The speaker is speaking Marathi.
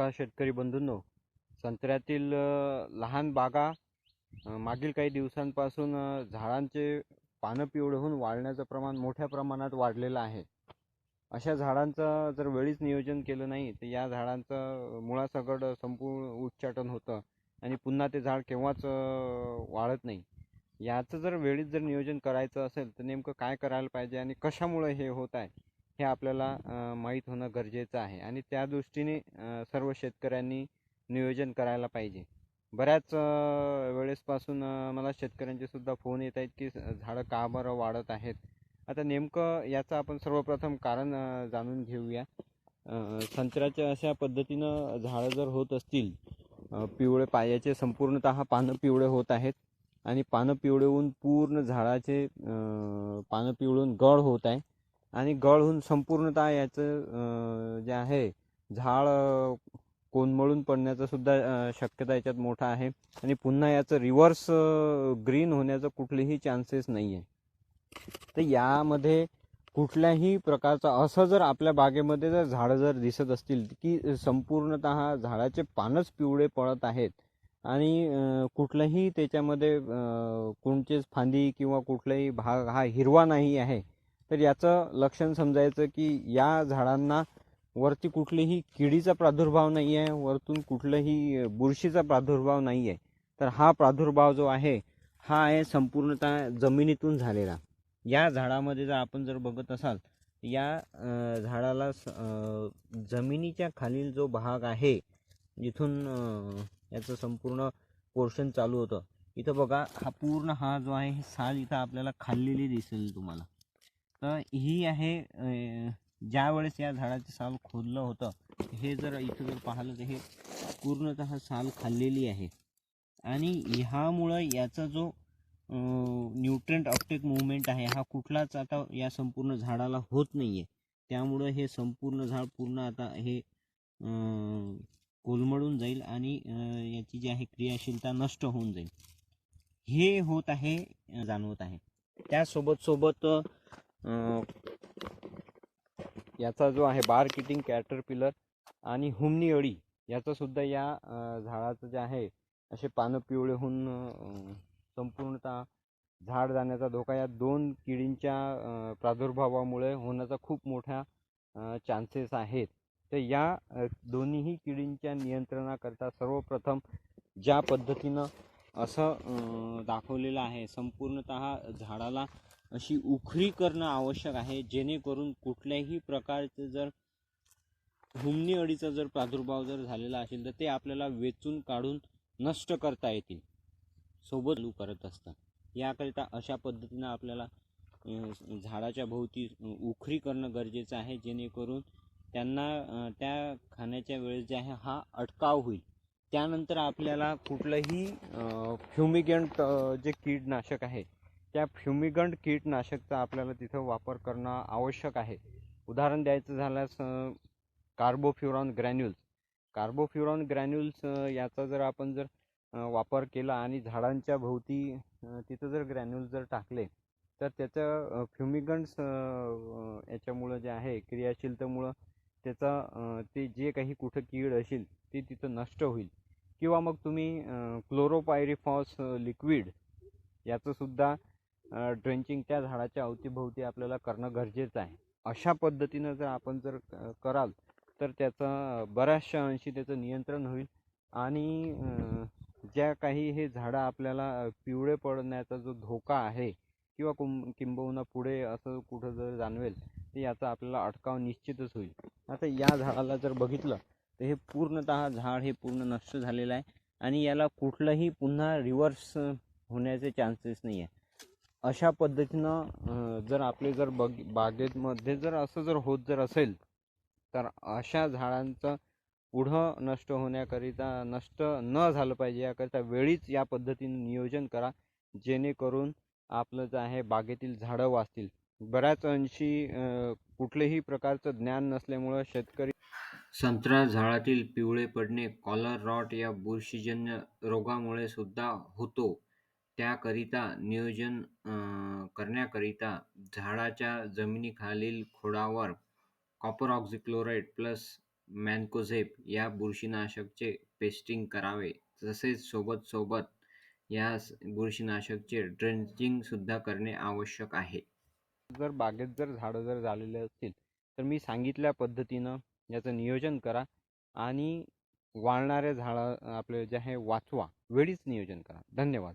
नमस्कार शेतकरी बंधूंनो? संत्र्यातील लहान बागा मागील काही दिवसांपासून झाडांचे पानं पिवळे होऊन वाळण्याचं प्रमाण मोठ्या प्रमाणात वाढलेलं आहे. अशा झाडांचं जर वेळीच नियोजन केलं नाही तर या झाडांचं मुळासकट संपूर्ण उच्चाटन होतं आणि पुन्हा ते झाड केव्हाच वाढत नाही. याचं जर वेळीच जर नियोजन करायचं असेल तर नेमकं काय करायला पाहिजे आणि कशामुळे हे होत आहे? हे आपल्याला माहीत होणं गरजेचं आहे आणि त्या दृष्टीने सर्व शेतकऱ्यांनी नियोजन करायला पाहिजे. बऱ्याच वेळेसपासून मला शेतकऱ्यांचे सुद्धा फोन येत आहेत की झाडं का बरं वाढत आहेत? आता नेमकं याचं आपण सर्वप्रथम कारण जाणून घेऊया. संत्र्याच्या अशा पद्धतीनं झाडं जर होत असतील पिवळे पायाचे संपूर्णतः पानं पिवळे होत आहेत आणि पानं पिवळे होऊन पूर्ण झाडाचे पानं पिवळून गळ होत आहे. आणि गळहून संपूर्णतः याचं जे आहे झाड कोंदमळून पडण्याचंसुद्धा पडण्याचं सुद्धा शक्यता याच्यात मोठा आहे. आणि पुन्हा याचं रिव्हर्स ग्रीन होण्याचं कुठलेही चान्सेस नाही आहे तर यामध्ये कुठल्याही प्रकारचं असं जर आपल्या बागेमध्ये जर झाडं जर दिसत असतील की संपूर्णतः झाडाचे पानच पिवळे पडत आहेत आणि कुठलंही त्याच्यामध्ये कोणतेच फांदी किंवा कुठलाही भाग हा हिरवा नाही आहे तर याचं लक्षण समजायचं की या झाडांना वरती कुठलीही किडीचा प्रादुर्भाव नाही आहे वरतून कुठलंही बुरशीचा प्रादुर्भाव नाही आहे तर हा प्रादुर्भाव जो आहे हा आहे संपूर्णतः जमिनीतून झालेला. या झाडामध्ये जर आपण जर बघत असाल या झाडाला स- जमिनीच्या खालील जो भाग आहे जिथून याचं संपूर्ण पोर्शन चालू होतं. इथं बघा हा पूर्ण हा जो आहे साल इथं आपल्याला खाल्लेली दिसेल तुम्हाला. तर ही आहे ज्या वेळेस या झाडाचं साल खोदलं होतं हे जर इथं जर पाहिलं तर हे पूर्णतः साल खाल्लेली आहे. आणि ह्यामुळं याचा जो न्यूट्रंट अपटेक मुवमेंट आहे हा कुठलाच आता या संपूर्ण झाडाला होत नाही आहे त्यामुळं हे संपूर्ण झाड पूर्ण आता हे कोलमडून जाईल आणि याची जी आहे क्रियाशीलता नष्ट होऊन जाईल. हे होत आहे जाणवत आहे. त्यासोबत सोबत याचा जो आहे बार किटिंग कॅटरपिलर आणि हुमनी अळी याचंसुद्धा या झाडाचं जे आहे असे पानं पिवळे होऊन संपूर्णतः झाड जाण्याचा धोका या दोन किडींच्या प्रादुर्भावामुळे होण्याचा खूप मोठ्या चान्सेस आहेत. तर या दोन्हीही किडींच्या नियंत्रणाकरता सर्वप्रथम ज्या पद्धतीनं असं दाखवलेलं आहे संपूर्णतः झाडाला अशी उखरी करणं आवश्यक आहे जेणेकरून कुठल्याही प्रकारचं जर हुमणी अळीचा जर प्रादुर्भाव जर झालेला असेल तर ते आपल्याला वेचून काढून नष्ट करता येतील. सोबत चालू करत असतात. याकरिता अशा पद्धतीनं आपल्याला झाडाच्या भोवती उखरी करणं गरजेचं आहे जेणेकरून त्यांना त्या खाण्याच्या वेळेस जे आहे हा अटकाव होईल. त्यानंतर आपल्याला कुठलंही फ्युमिगंट जे कीटनाशक आहे त्या फ्युमिगंट कीटनाशकचा आपल्याला तिथं वापर करणं आवश्यक आहे. उदाहरण द्यायचं झाल्यास कार्बोफ्युरॉन ग्रॅन्युल्स. कार्बोफ्युरॉन ग्रॅन्युल्स याचा जर आपण जर वापर केला आणि झाडांच्या भोवती तिथं जर ग्रॅन्युल्स जर टाकले तर त्याचं फ्युमिगंट्स याच्यामुळं जे आहे क्रियाशीलतेमुळं त्याचा ते जे काही कुठं कीड असेल ती तिथं नष्ट होईल. किंवा मग तुम्ही क्लोरोपायरिफॉस लिक्विड याचंसुद्धा ड्रेंचिंग त्या झाडाच्या अवतीभोवती आपल्याला करणं गरजेचं आहे. अशा पद्धतीनं जर आपण जर कराल तर त्याचं बऱ्याचशा अंशी त्याचं नियंत्रण होईल. आणि ज्या काही हे झाडं आपल्याला पिवळे पडण्याचा जो धोका आहे किंवा कुं किंबहुना पुढे असं कुठं जर जाणवेल तर याचा आपल्याला अटकाव निश्चितच होईल. आता या झाडाला जर बघितलं तर हे पूर्णतः झाड हे पूर्ण नष्ट झालेलं आहे. आणि याला कुठलंही पुन्हा रिव्हर्स होण्याचे चान्सेस नाही आहे. अशा पद्धतीनं जर आपले जर बग बागेमध्ये जर असं जर होत जर असेल तर अशा झाडांचं पुढं नष्ट होण्याकरिता नष्ट न झालं पाहिजे याकरिता वेळीच या पद्धतीने नियोजन करा जेणेकरून आपलं जे आहे बागेतील झाडं वाचतील. बऱ्याच अंशी कुठलेही प्रकारचं ज्ञान नसल्यामुळं शेतकरी संत्रा झाडातील पिवळे पडणे कॉलर रॉट या बुरशीजन्य रोगामुळे सुद्धा होतो. त्याकरिता नियोजन करण्याकरिता झाडाच्या जमिनीखालील खोडावर कॉपर ऑक्झिक्लोराईड प्लस मॅनकोझेप या बुरशीनाशकचे पेस्टिंग करावे. तसेच सोबत सोबत या बुरशीनाशकचे ड्रेंचिंग सुद्धा करणे आवश्यक आहे. जर बागेत जर झाडं जर झालेले असतील तर मी सांगितल्या पद्धतीनं याचं नियोजन करा आणि वाळणारे झाडं आपले जे आहे वाचवा. वेळीच नियोजन करा. धन्यवाद.